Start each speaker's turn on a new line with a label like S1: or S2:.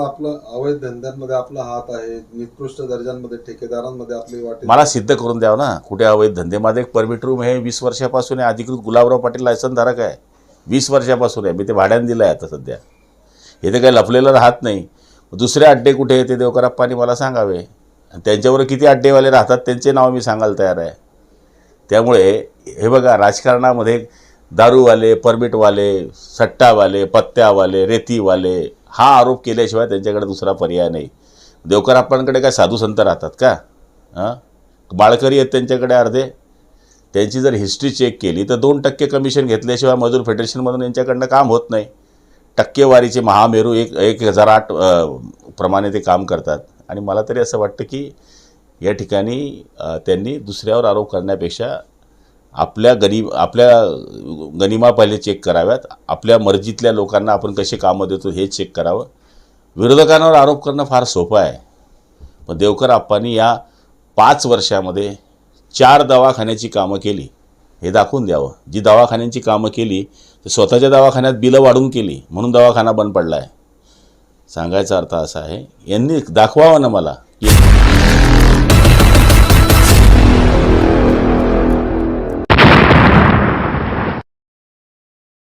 S1: आपलं अवैध धंद्यांमध्ये आपला हात आहे निकृष्ट दर्जांमध्ये ठेकेदारांमध्ये आपली वाटे
S2: मला सिद्ध करून द्यावं ना. कुठे अवैध धंदे? माझं एक परमिट रूम हे वीस वर्षापासून आहे. अधिकृत गुलाबराव पाटील लायसनधारक आहे. वीस वर्षापासून आहे. मी ते भाड्याने दिलं आहे आता सध्या. हे काही लपलेलं राहत नाही. दुसरे अड्डे कुठे ते देवकराप्पानी मला सांगावे. आणि त्यांच्यावर किती अड्डेवाले राहतात त्यांचे नाव मी सांगायला तयार आहे. त्यामुळे हे बघा राजकारणामध्ये दारूवाले परमिटवाले सट्टावाले पत्त्यावाले रेतीवाले हा आरोप केल्याशिवाय त्यांच्याकडे दुसरा पर्याय नाही. देवकर आपणकडे काय साधू संत राहतात का? हां? बाळकरी आहेत त्यांच्याकडे अर्धे. त्यांची जर हिस्ट्री चेक केली तर दोन टक्के कमिशन घेतल्याशिवाय मजूर फेडरेशनमधून यांच्याकडनं काम होत नाही. टक्केवारीचे महामेरू एक एक हजार आठ प्रमाणे ते काम करतात. आणि मला तरी असं वाटतं की या ठिकाणी त्यांनी दुसऱ्यावर आरोप करण्यापेक्षा आपल्या गरीब आपल्या गनिमा पहिले चेक कराव्यात. आपल्या मर्जीतल्या लोकांना आपण कसे कामं देतो हे चेक करावं. विरोधकांवर आरोप करणं फार सोपं आहे. पण देवकर आप्पांनी या पाच वर्षामध्ये चार दवाखान्याची कामं केली. हे दाखवून द्यावं. जी दवाखान्यांची कामं केली तर स्वतःच्या दवाखान्यात बिलं वाढून केली म्हणून दवाखाना बंद पडला आहे सांगायचा अर्थ असा आहे यांनी दाखवावं ना मला. की